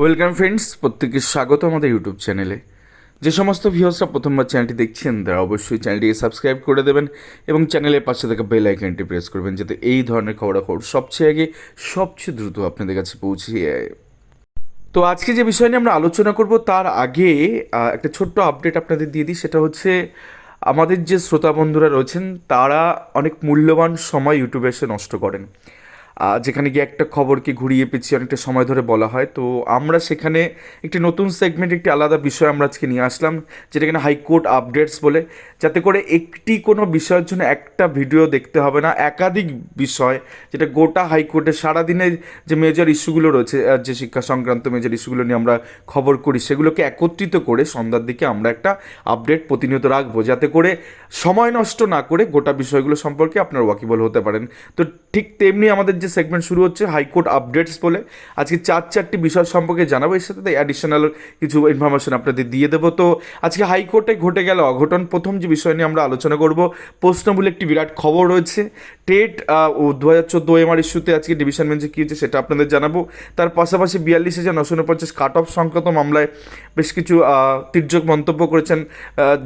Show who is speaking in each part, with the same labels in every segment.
Speaker 1: Welcome friends প্রত্যেককে স্বাগত আমাদের ইউটিউব চ্যানেলে যে সমস্ত ভিউসরা প্রথমবার চ্যানেলটি দেখছেন, তারা অবশ্যই চ্যানেলটিকে সাবস্ক্রাইব করে দেবেন এবং চ্যানেলের পাশে থাকা বেল আইকনটি প্রেস করবেন যাতে এই ধরনের খবরাখবর সবচেয়ে আগে, সবচেয়ে দ্রুত আপনাদের কাছে পৌঁছে যায়। তো আজকে যে বিষয় নিয়ে আমরা আলোচনা করব, তার আগে একটা ছোট্ট আপডেট আপনাদের দিয়ে দিই। সেটা হচ্ছে, আমাদের যে শ্রোতা বন্ধুরা রয়েছেন, তারা অনেক মূল্যবান সময় ইউটিউবে এসে নষ্ট করেন। যেখানে গিয়ে একটা খবরকে ঘুরিয়ে পেঁচিয়ে অনেকটা সময় ধরে বলা হয়। তো আমরা সেখানে একটি নতুন সেগমেন্ট একটি আলাদা বিষয় আমরা আজকে নিয়ে আসলাম, যেটা কিনা হাইকোর্ট আপডেটস বলে। যাতে করে একটি কোনো বিষয়ের জন্য একটা ভিডিও দেখতে হবে না, একাধিক বিষয়, যেটা গোটা হাইকোর্টে সারাদিনের যে মেজর ইস্যুগুলো রয়েছে যে শিক্ষা সংক্রান্ত মেজর ইস্যুগুলো নিয়ে আমরা খবর করি, সেগুলোকে একত্রিত করে সন্ধ্যার দিকে আমরা একটা আপডেট প্রতিনিয়ত রাখব, যাতে করে সময় নষ্ট না করে গোটা বিষয়গুলো সম্পর্কে আপনারা ওয়াকিবল হতে পারেন। তো ঠিক তেমনি আমাদের যে সেগমেন্ট শুরু হচ্ছে, হাইকোর্ট আপডেটস বলে, আজকে চার চারটি বিষয় সম্পর্কে জানাব, এর সাথে অ্যাডিশনাল কিছু ইনফরমেশন আপনাদের দিয়ে দেবো। তো আজকে হাইকোর্টে ঘটে গেল, অঘটন প্রথম যে বিষয় নিয়ে আমরা আলোচনা করব বলে একটি বিরাট খবর রয়েছে। টেট ও দু হাজার চোদ্দ এমআর ইস্যুতে আজকে ডিভিশন বেঞ্চে কী হয়েছে সেটা আপনাদের জানাব। তার পাশাপাশি বিয়াল্লিশ হাজার নশো উনপঞ্চাশ কাট অফ সংক্রান্ত মামলায় বেশ কিছু তির্যক মন্তব্য করেছেন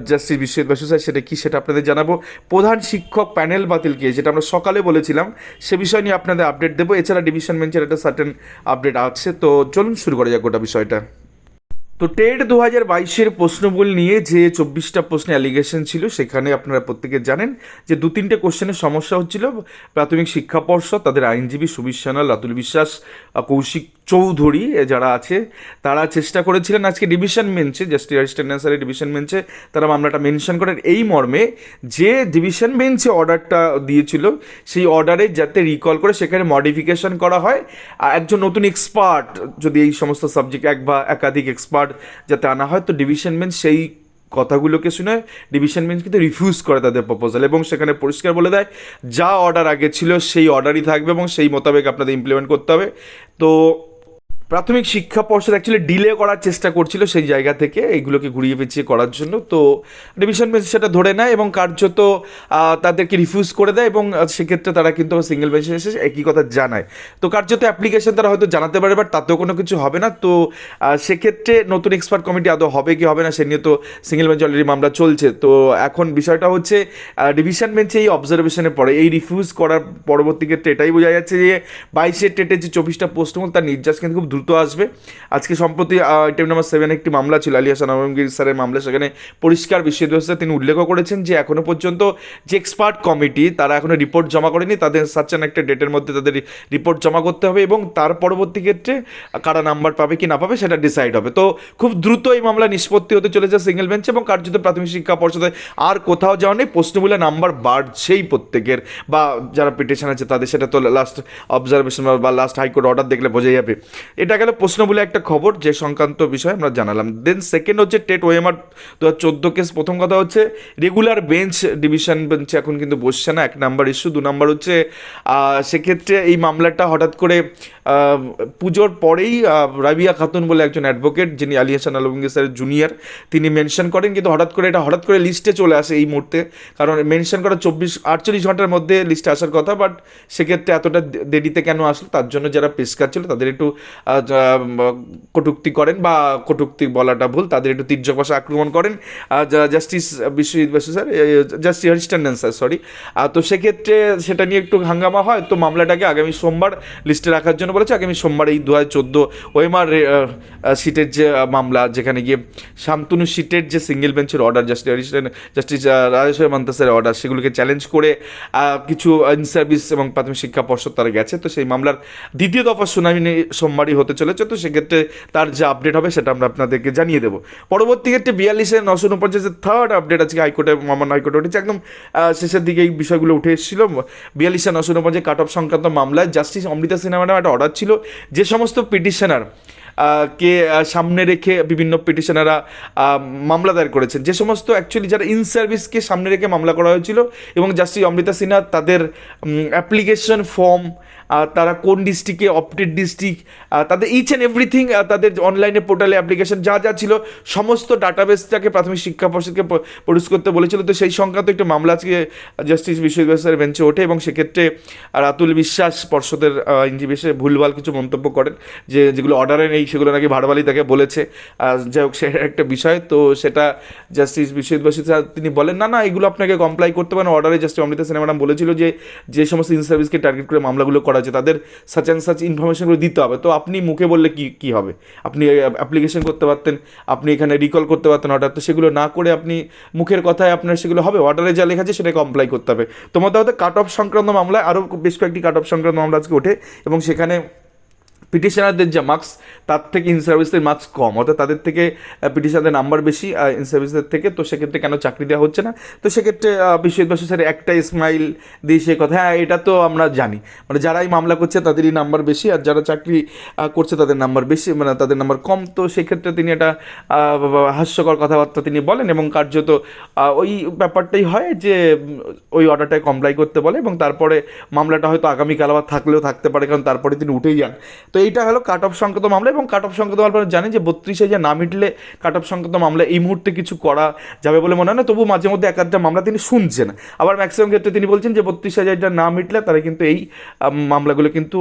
Speaker 1: জাস্টিস বিশ্বজিৎ বসু স্যার, সেটা কি সেটা আপনাদের জানাব। প্রধান শিক্ষক প্যানেল বাতিল বাতিলকে যেটা আমরা সকালে বলেছিলাম, সে বিষয় নিয়ে আপনাদের আপডেট দেবো। এছাড়া ডিভিশন বেঞ্চের একটা সার্টেন আপডেট আছে। তো চলুন শুরু করা যাক গোটা বিষয়টা। তো টেট দু হাজার বাইশের প্রশ্নগুলি নিয়ে যে চব্বিশটা প্রশ্নে অ্যালিগেশন ছিল, সেখানে আপনারা প্রত্যেকে জানেন যে দু তিনটে কোশ্চেনের সমস্যা হচ্ছিল। প্রাথমিক শিক্ষা পর্ষদ, তাদের আইনজীবী সুবিশ সান্যাল রাতুল বিশ্বাস কৌশিক চৌধুরী যারা আছে, তারা চেষ্টা করেছিলেন আজকে ডিভিশন বেঞ্চে জাস্টিস স্যারের ডিভিশন বেঞ্চে তারা মামলাটা মেনশন করেন। এই মর্মে যে ডিভিশন বেঞ্চে অর্ডারটা দিয়েছিল, সেই অর্ডারে যাতে রিকল করে সেখানে মডিফিকেশন করা হয়। আর একজন নতুন এক্সপার্ট যদি এই সমস্ত সাবজেক্ট এক বা একাধিক এক্সপার্ট যাতে আনা হয়। তো ডিভিশন বেঞ্চ সেই কথাগুলোকে শুনে ডিভিশন বেঞ্চ কিন্তু রিফিউজ করে তাদের প্রপোজাল এবং সেখানে পরিষ্কার বলে দেয়, যা অর্ডার আগে ছিল সেই অর্ডারই থাকবে এবং সেই মোতাবেক আপনাদের ইমপ্লিমেন্ট করতে হবে। তো প্রাথমিক শিক্ষা পর্ষদ অ্যাকচুয়ালি ডিলে করার চেষ্টা করছিল সেই জায়গা থেকে, এইগুলোকে ঘুরিয়ে পেঁচিয়ে করার জন্য। তো ডিভিশন বেঞ্চ সেটা ধরে নেয় এবং কার্যত তাদেরকে রিফিউজ করে দেয় এবং সেক্ষেত্রে তারা কিন্তু আবার সিঙ্গেল বেঞ্চে এসে একই কথা জানায়। তো কার্যত অ্যাপ্লিকেশন তারা হয়তো জানাতে পারে বাট তাতেও কোনো কিছু হবে না। তো সেক্ষেত্রে নতুন এক্সপার্ট কমিটি আদৌ হবে কি হবে না, সে নিয়ে তো সিঙ্গেল বেঞ্চ অলরেডি মামলা চলছে। তো এখন বিষয়টা হচ্ছে ডিভিশন বেঞ্চে এই অবজারভেশনের পরে এই রিফিউজ করার পরবর্তী ক্ষেত্রে এটাই বোঝা যাচ্ছে যে বাইশের টেটের যে চব্বিশটা প্রশ্ন তার নির্যাস কিন্তু খুব দ্রুত আসবে। আজকে সম্প্রতি আইটেম নাম্বার সেভেন একটি মামলা ছিল, আলী হাসান আলমগীর স্যারের মামলা। সেখানে পরিষ্কার বিশ্ববিদ্যালয় তিনি উল্লেখও করেছেন যে এখনও পর্যন্ত যে এক্সপার্ট কমিটি তারা এখনও রিপোর্ট জমা করেনি। তাদের সার্চেন একটা ডেটের মধ্যে তাদের রিপোর্ট জমা করতে হবে এবং তার পরবর্তী ক্ষেত্রে কারা নাম্বার পাবে কি না পাবে সেটা ডিসাইড হবে। তো খুব দ্রুত এই মামলা নিষ্পত্তি হতে চলেছে সিঙ্গেল বেঞ্চ এবং কার্যত প্রাথমিক শিক্ষা পর্ষদে আর কোথাও যাওয়া নেই। প্রশ্নগুলো নাম্বার বাড়ছেই প্রত্যেকের বা যারা পিটিশন আছে তাদের, সেটা তো লাস্ট অবজারভেশন বা লাস্ট হাইকোর্ট অর্ডার দেখলে বোঝা যাবে। এটা গেল প্রশ্ন বলে একটা খবর যে সংক্রান্ত বিষয় আমরা জানালাম। দেন সেকেন্ড হচ্ছে টেট ওএমআর দু হাজার চোদ্দ কেস প্রথম কথা হচ্ছে রেগুলার বেঞ্চ ডিভিশন বেঞ্চে এখন কিন্তু বসছে না, এক নাম্বার ইস্যু দু নাম্বার হচ্ছে সেক্ষেত্রে এই মামলাটা হঠাৎ করে পুজোর পরেই রাবিয়া খাতুন বলে একজন অ্যাডভোকেট যিনি আলী হাসান আলমগীর স্যারের জুনিয়র তিনি মেনশন করেন। কিন্তু হঠাৎ করে এটা, হঠাৎ করে লিস্টে চলে আসে এই মুহূর্তে। কারণ মেনশন করা চব্বিশ, আটচল্লিশ ঘণ্টার মধ্যে লিস্টে আসার কথা। বাট সেক্ষেত্রে এতটা দেরিতে কেন আসলো? তার জন্য যারা পেশকার ছিল, তাদের একটু কটূক্তি করেন বা কটূক্তি বলাটা ভুল, তাদের একটু তীর্যক ভাষা আক্রমণ করেন। Justice Biswajit Basu sir justice Harish Tandon sir sorry তো সেক্ষেত্রে সেটা নিয়ে একটু হাঙ্গামা হয়, তো মামলাটাকে আগামী সোমবার লিস্টে রাখার জন্য বলেছে। আগামী সোমবার এই দু হাজার চোদ্দ ওএমআর সিটের যে মামলা, যেখানে গিয়ে শান্তনু সিটের যে সিঙ্গেল বেঞ্চের অর্ডার জাস্টিস জাস্টিস রাজেশ্বর মান্তাসের অর্ডার সেগুলোকে চ্যালেঞ্জ করে কিছু ইন সার্ভিস এবং প্রাথমিক শিক্ষা পর্ষদ তারা গেছে। তো সেই মামলার দ্বিতীয় দফা শুনানি সোমবারই হতে চলেছে, তো সেক্ষেত্রে তার যে আপডেট হবে সেটা আমরা আপনাদেরকে জানিয়ে দেবো। পরবর্তী ক্ষেত্রে বিয়াল্লিশে নশো উনপঞ্চাশের থার্ড আপডেট আজকে হাইকোর্টে মামলা হাইকোর্টে উঠেছে। একদম শেষের দিকে এই বিষয়গুলো উঠে এসেছিল। বিয়াল্লিশে নশো উনপঞ্চাশ কাট অফ সংক্রান্ত মামলায় জাস্টিস অমৃতা সিনেমাটা একটা অর্ডার ছিল। যে সমস্ত পিটিশনার কে সামনে রেখে বিভিন্ন পিটিশনাররা মামলা দায়ের করেছেন। যে সমস্ত অ্যাকচুয়ালি যারা ইন সার্ভিসকে সামনে রেখে মামলা করা হয়েছিল এবং জাস্টিস অমৃতা সিনহা তাদের অ্যাপ্লিকেশন ফর্ম তারা কোন ডিস্ট্রিক্টে অপটেড ডিস্ট্রিক্ট তাদের ইচ অ্যান্ড এভরিথিং তাদের অনলাইনে পোর্টালে অ্যাপ্লিকেশন যা যা ছিল, সমস্ত ডাটাবেসটাকে প্রাথমিক শিক্ষা পর্ষদকে প্রডিউস করতে বলেছিল। তো সেই সংক্রান্ত একটা মামলা আজকে জাস্টিস বিশ্ববিদ্যালয়ের বেঞ্চে ওঠে এবং সেক্ষেত্রে রাতুল বিশ্বাস পর্ষদের ইঞ্জিবিশে ভুলভাল কিছু মন্তব্য করেন, যে, যেগুলো অর্ডারে নেই সেগুলো নাকি ভাড়বালি তাকে বলেছে। যাই হোক সেটা একটা বিষয়, তো সেটা জাস্টিস বিশ্ববিদ্যালয় স্যার, তিনি বলেন, না না, এগুলো আপনাকে কমপ্লাই করতে পারেন অর্ডারে জাস্টিস অমৃতা সিনেমা ম্যাডাম বলেছিল যে যে সমস্ত ইন সার্ভিসকে টার্গেট করে মামলাগুলো করা হচ্ছে, তাদের সাচ অ্যান্ড সাচ ইনফরমেশনগুলো দিতে হবে। তো আপনি মুখে বললে কি কি হবে? আপনি অ্যাপ্লিকেশন করতে পারতেন, আপনি এখানে রিকল করতে পারতেন অর্ডার তো সেগুলো না করে আপনি মুখের কথায় আপনার সেগুলো হবে। অর্ডারে যা লেখা আছে সেটা কমপ্লাই করতে হবে। তোমাদের হয়তো কাট অফ সংক্রান্ত মামলায় আরও বেশ কয়েকটি কাট অফ সংক্রান্ত মামলা আজকে ওঠে এবং সেখানে পিটিশনারদের যে মার্কস, তার থেকে ইন সার্ভিসের মার্কস কম। অর্থাৎ তাদের থেকে পিটিশনারদের নাম্বার বেশি ইন সার্ভিসের থেকে। তো সেক্ষেত্রে কেন চাকরি দেওয়া হচ্ছে না? তো সেক্ষেত্রে বিশ্ববিদ্যালয় স্যার একটা স্মাইল দিয়ে সে কথা হ্যাঁ এটা তো আমরা জানি। মানে যারাই মামলা করছে, তাদেরই নাম্বার বেশি, আর যারা চাকরি করছে, তাদের নাম্বার বেশি মানে তাদের নাম্বার কম। তো সেক্ষেত্রে তিনি একটা হাস্যকর কথাবার্তা তিনি বলেন এবং কার্যত ওই ব্যাপারটাই হয় যে ওই অর্ডারটায় কমপ্লাই করতে বলে এবং তারপরে মামলাটা হয়তো আগামীকাল আবার থাকলেও থাকতে পারে, কারণ তারপরে তিনি উঠেই যান। তো এইটা হলো কাট অফ সংক্রান্ত মামলা এবং কাট অফ সংক্রান্ত মামলা জানেন যে বত্রিশে যে না মিটলে কাট অফ সংক্রান্ত মামলা এই মুহূর্তে কিছু করা যাবে বলে মনে হয় না তবু মাঝে মধ্যে এক আধটা মামলা তিনি শুনছেন। আবার ম্যাক্সিমাম ক্ষেত্রে তিনি বলছেন যে বত্রিশ হাজারটা না মিটলে তারা কিন্তু এই মামলাগুলো কিন্তু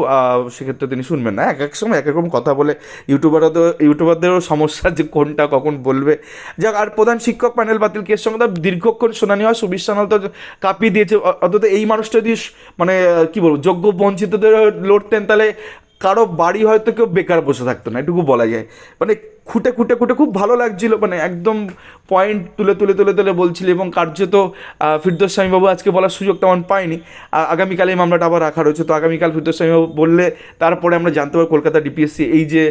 Speaker 1: সেক্ষেত্রে তিনি শুনবেন না। এক এক সময় এক রকম কথা বলে ইউটিউবারদের ইউটিউবারদেরও সমস্যা যে কোনটা কখন বলবে। যাক, আর প্রধান শিক্ষক প্যানেল বাতিল কেস সঙ্গে তার দীর্ঘক্ষণ শুনানি হয়। সুবিশ সানাল তো কাঁপিয়ে দিয়েছে। অন্তত এই মানুষটা যদি মানে কি বলব, যোগ্য বঞ্চিতদের লড়তেন তাহলে কারও বাড়ি হয়তো কেউ বেকার বসে থাকতো না এটুকু বলা যায়। মানে খুঁটে খুঁটে খুঁটে খুব ভালো লাগছিল মানে একদম পয়েন্ট তুলে তুলে তুলে তুলে বলছিল এবং কার্যত ফিরদৌস স্বামীবাবু আজকে বলার সুযোগ তেমন পায়নি। আগামীকাল মামলাটা আবার রাখা রয়েছে। তো আগামীকাল ফিরদৌস স্বামীবাবু বললে তারপরে আমরা জানতে পারব কলকাতা ডিপিএসসি এই যে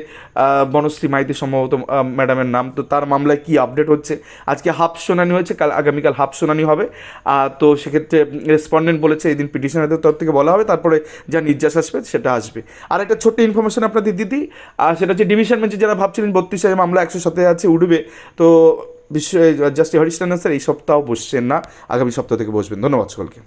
Speaker 1: বনশ্রী মাইতি সম্ভবত ম্যাডামের নাম। তো তার মামলায় কি আপডেট হচ্ছে? আজকে হাফ শুনানি হয়েছে, কাল আগামীকাল হাফ শুনানি হবে। তো সেক্ষেত্রে রেসপন্ডেন্ট বলেছে, এই দিন পিটিশনারদের তরফ থেকে বলা হবে, তারপরে যা নির্যাস আসবে সেটা আসবে। আর একটা ছোট্ট ইনফরমেশন আপনাদের দিদি সেটা হচ্ছে ডিভিশন বেঞ্চে যারা ভাবছিলেন বত্রিশ হাজার মামলা একশো সাথে আছে উঠবে তো বিশ্ব জাস্টিস হরিশ স্যার, এই সপ্তাহ বসছেন না। আগামী সপ্তাহ থেকে বসবেন। ধন্যবাদ সকলকে।